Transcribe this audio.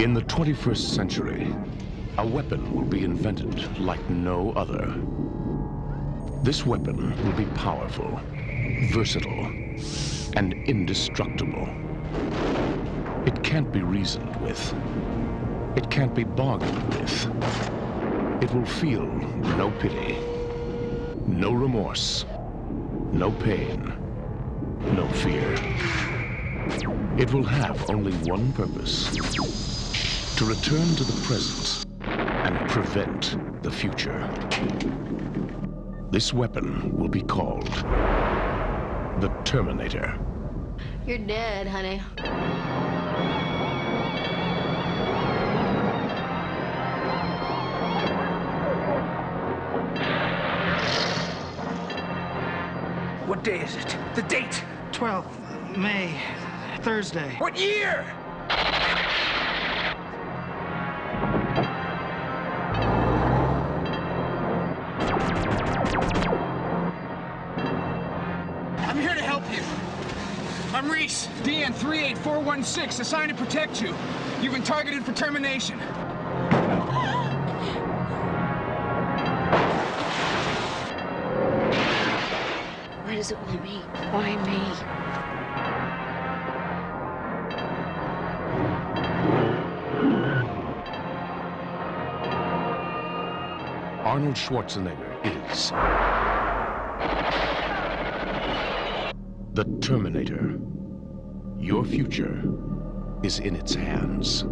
In the 21st century, a weapon will be invented like no other. This weapon will be powerful, versatile, and indestructible. It can't be reasoned with. It can't be bargained with. It will feel no pity, no remorse, no pain, no fear. It will have only one purpose to return to the present and prevent the future. This weapon will be called the Terminator. You're dead, honey. What day is it? The date! 12th May, Thursday. What year? I'm here to help you. I'm Reese, DN 38416, assigned to protect you. You've been targeted for termination. Why does it want me? Why me? Arnold Schwarzenegger is the Terminator. Your future is in its hands.